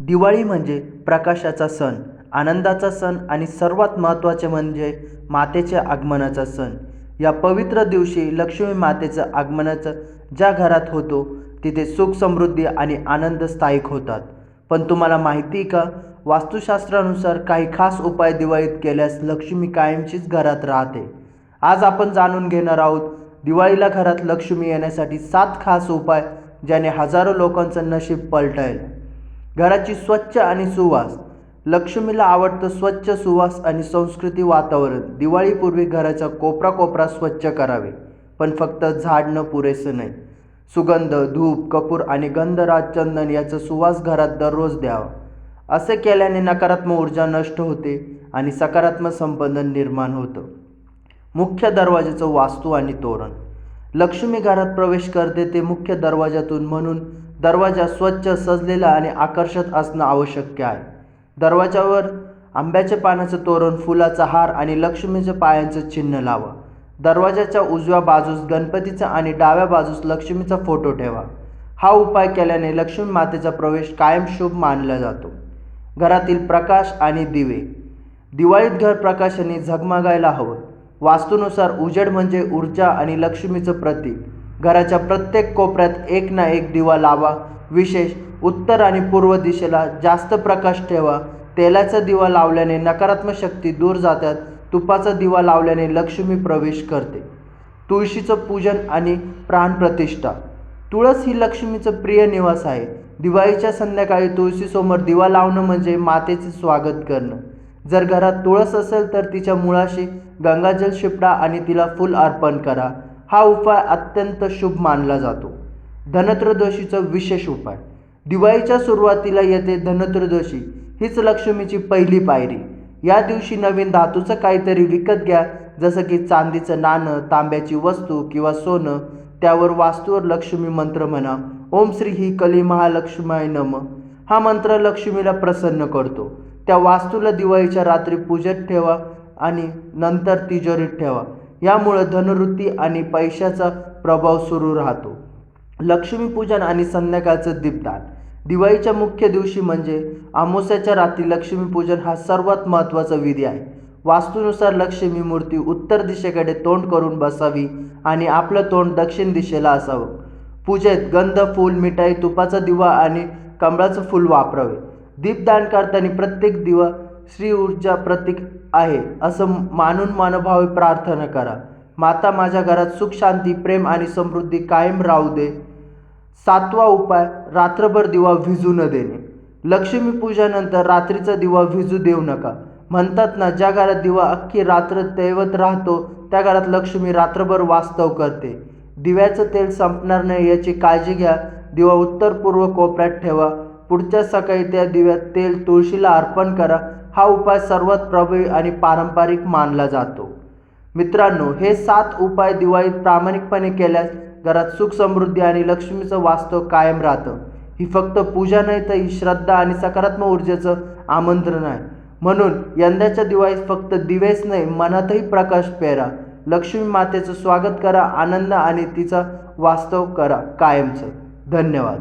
दिवाळी म्हणजे प्रकाशाचा सण आनंदाचा सण आणि सर्वात महत्त्वाचे म्हणजे मातेच्या आगमनाचा सण. या पवित्र दिवशी लक्ष्मी मातेचं आगमनाचं ज्या घरात होतो तिथे सुख समृद्धी आणि आनंद स्थायिक होतात. पण तुम्हाला माहिती का? वास्तुशास्त्रानुसार काही खास उपाय दिवाळीत केल्यास लक्ष्मी कायमचीच घरात राहते. आज आपण जाणून घेणार आहोत दिवाळीला घरात लक्ष्मी येण्यासाठी सात खास उपाय ज्याने हजारो लोकांचं नशीब पलटायला घराची स्वच्छ आणि सुवास. लक्ष्मीला आवडतं स्वच्छ सुवास आणि संस्कृती वातावरण. दिवाळीपूर्वी घराचा कोपरा कोपरा स्वच्छ करावे पण फक्त झाडणं पुरेसं नाही. सुगंध धूप कपूर आणि गंधराज चंदन याचा सुवास घरात दररोज द्यावा. असे केल्याने नकारात्मक ऊर्जा नष्ट होते आणि सकारात्मक संबंध निर्माण होतं. मुख्य दरवाजाचं वास्तू आणि तोरण. लक्ष्मी घरात प्रवेश करते ते मुख्य दरवाजातून म्हणून दरवाजा स्वच्छ सजलेला आणि आकर्षक असणं आवश्यक आहे. दरवाजावर आंब्याच्या पानाचं तोरण फुलाचा हार आणि लक्ष्मीच्या पायांचं चिन्ह लावा. दरवाजाच्या उजव्या बाजूस गणपतीचा आणि डाव्या बाजूस लक्ष्मीचा फोटो ठेवा. हा उपाय केल्याने लक्ष्मी मातेचा प्रवेश कायम शुभ मानला जातो. घरातील प्रकाश आणि दिवे. दिवाळीत घर प्रकाशाने झगमगायला हवं. वास्तूनुसार उजेड म्हणजे ऊर्जा आणि लक्ष्मीचं प्रतीक. घराच्या प्रत्येक कोपऱ्यात एक ना एक दिवा लावा. विशेष उत्तर आणि पूर्व दिशेला जास्त प्रकाश ठेवा. तेलाचा दिवा लावल्याने नकारात्मक शक्ती दूर जातात. तुपाचा दिवा लावल्याने लक्ष्मी प्रवेश करते. तुळशीचं पूजन आणि प्राणप्रतिष्ठा तुळस ही लक्ष्मीचं प्रिय निवास आहे. दिवाळीच्या संध्याकाळी तुळशीसमोर दिवा लावणं म्हणजे मातेचे स्वागत करणं. जर घरात तुळस असेल तर तिच्या मुळाशी गंगाजल शिपडा आणि तिला फूल अर्पण करा. हा उपाय अत्यंत शुभ मानला जातो. धनत्रयोदशीचा विशेष उपाय. दिवाळीच्या सुरुवातीला येते धनत्रयोदशी. हीच लक्ष्मीची पहिली पायरी. या दिवशी नवीन धातूचं काहीतरी विकत घ्या. जसं की चांदीचं नाणं तांब्याची वस्तू किंवा सोनं त्यावर वास्तूवर लक्ष्मी मंत्र म्हणा. ओम श्री ही कली महालक्ष्माय नम. हा मंत्र लक्ष्मीला प्रसन्न करतो. त्या वास्तूला दिवाळीच्या रात्री पूजेत ठेवा आणि नंतर तिजोरीत ठेवा. यामुळं धनवृत्ती आणि पैशाचा प्रभाव सुरू राहतो. लक्ष्मीपूजन आणि संध्याकाळचं दीपदान. दिवाळीच्या मुख्य दिवशी म्हणजे आमोस्याच्या रात्री लक्ष्मीपूजन हा सर्वात महत्त्वाचा विधी आहे. वास्तूनुसार लक्ष्मी मूर्ती उत्तर दिशेकडे तोंड करून बसावी आणि आपलं तोंड दक्षिण दिशेला असावं. पूजेत गंध फूल मिठाई तुपाचा दिवा आणि कमळाचं फूल वापरावे. दीपदान करताना प्रत्येक दिवा श्री ऊर्जा प्रतीक आहे असं मानून मनोभावी प्रार्थना करा. माता माझ्या घरात सुख शांती प्रेम आणि समृद्धी कायम राहू दे. सातवा उपाय रात्रभर दिवा भिजू न देणे. लक्ष्मी पूजानंतर रात्रीचा दिवा भिजू देऊ नका. म्हणतात ना ज्या घरात दिवा अख्खी रात्र दैवत राहतो त्या घरात लक्ष्मी रात्रभर वास्तव करते. दिव्याचं तेल संपणार नाही याची काळजी घ्या. दिवा उत्तर पूर्व कोपऱ्यात ठेवा. पुढच्या सकाळी त्या दिव्यात तेल तुळशीला अर्पण करा. हा उपाय सर्वात प्रभावी आणि पारंपरिक मानला जातो. मित्रांनो हे सात उपाय दिवाळीत प्रामाणिकपणे केल्यास घरात सुख समृद्धी आणि लक्ष्मीचं वास्तव कायम राहतं. ही फक्त पूजा नाही तर ही श्रद्धा आणि सकारात्मक ऊर्जेचं आमंत्रण आहे. म्हणून यंदाच्या दिवाळीत फक्त दिवेच नाही मनातही प्रकाश पेरा. लक्ष्मी मातेचं स्वागत करा आनंद आणि तिचा वास्तव करा कायमचं. धन्यवाद.